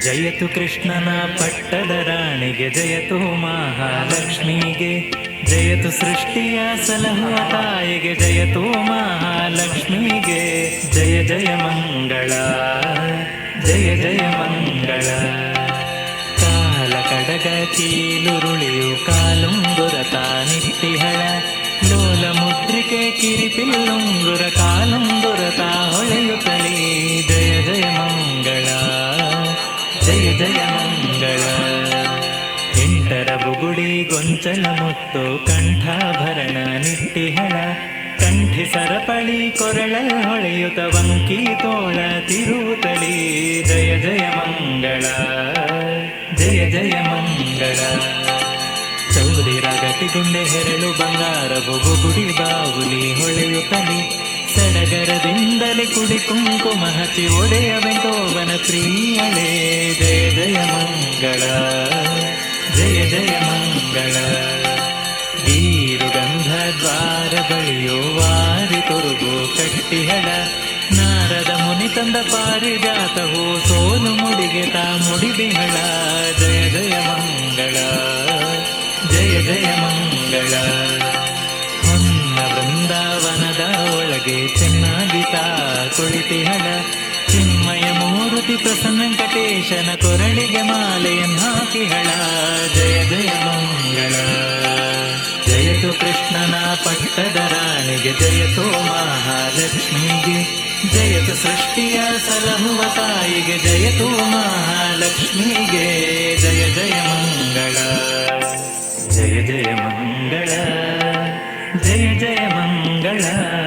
ಜಯತು ಕೃಷ್ಣನ ಪಟ್ಟದ ರಾಣಿಗೆ, ಜಯತು ಮಹಾಲಕ್ಷ್ಮಿಗೆ, ಜಯತು ಸೃಷ್ಟಿಯ ಸಲಹುವ ತಾಯಿಗೆ, ಜಯತು ಮಹಾಲಕ್ಷ್ಮಿಗೆ, ಜಯ ಜಯ ಮಂಗಳ, ಜಯ ಜಯ ಮಂಗಳ. ಕಾಲ ಕಡಗ ಕೀಲುರುಳಿಯು ಕಾಲುಂಗುರ ತಾನಿಟ್ಟಿಹಳ ಲೋಲ ಮುದ್ರಿಕೆ ಕಿರಿಪಿಲ್ಲುಂಗುರ ಕಾಲುಂಗುರ ತಾ ಹೊಳೆಯುತ್ತಲೇ ಜಯ ಜಯ ಜಯ ಜಯ ಮಂಗಳ ಎಂಟರ ಬುಗುಡಿ ಗೊಂಚಲ ಮುತ್ತು ಕಂಠಾಭರಣ ನಿಟ್ಟಿಹಳ ಕಂಠಿ ಸರಪಳಿ ಕೊರಳ ಹೊಳೆಯುತ ವಂಕಿ ತೋಳ ತಿರುತಲಿ ಜಯ ಜಯ ಮಂಗಳ ಜಯ ಜಯ ಮಂಗಳ ಚೌದಿರ ಗಟ್ಟಿಗುಂಡೆ ಹೆರಳು ಬಂಗಾರ ಬುಗುಡಿ ಬಾವುಲಿ ಹೊಳೆಯುತ್ತಲಿ ಸಡಗರದಿಂದಲೇ ಕುಡಿ ಕುಂಕುಮ ಹಚ್ಚಿ ಒಡೆಯ ವೆಂಕೋವನ ಪ್ರಿಯಳೇ. ಜಯ ಮಂಗಳ, ಜಯ ಜಯ ಮಂಗಳ. ಗೀರುಗಂಧ ದ್ವಾರ ಬಳಿಯೋ ವಾರಿ ತೊರುಗು ಕಟ್ಟಿಹಳ ನಾರದ ಮುನಿ ತಂದ ಪಾರಿಜಾತವು ಸೋಲು ಮುಡಿಗೆ ತಾ ಮುಡಿಬಿಹಳ ಜಯ ಜಯ ಮಂಗಳ, ಜಯ ಜಯ ಮಂಗಳ. ಹೊನ್ನ ವೃಂದಾವನದ ಒಳಗೆ ಚೆನ್ನಾಗಿ ತಾ ಕುಳಿತಿಹಳ ಮೂರುತಿ ಪ್ರಸನ್ನಂಕಟೇಶನ ಕೊರಳಿಗೆ ಮಾಲೆಯನ್ನು ಹಾಕಿಹಳ ಜಯ ಜಯ ಮಂಗಳ. ಜಯತು ಕೃಷ್ಣನ ಪಟ್ಟದ ರಾಣಿಗೆ ಜಯತೋ ಮಹಾಲಕ್ಷ್ಮಿಗೆ. ಜಯತು ಸೃಷ್ಟಿಯ ಸಲಹುವ ತಾಯಿಗೆ ಜಯತೋ ಮಹಾಲಕ್ಷ್ಮಿಗೆ. ಜಯ ಜಯ ಮಂಗಳ. ಜಯ ಜಯ ಮಂಗಳ. ಜಯ ಜಯ ಮಂಗಳ.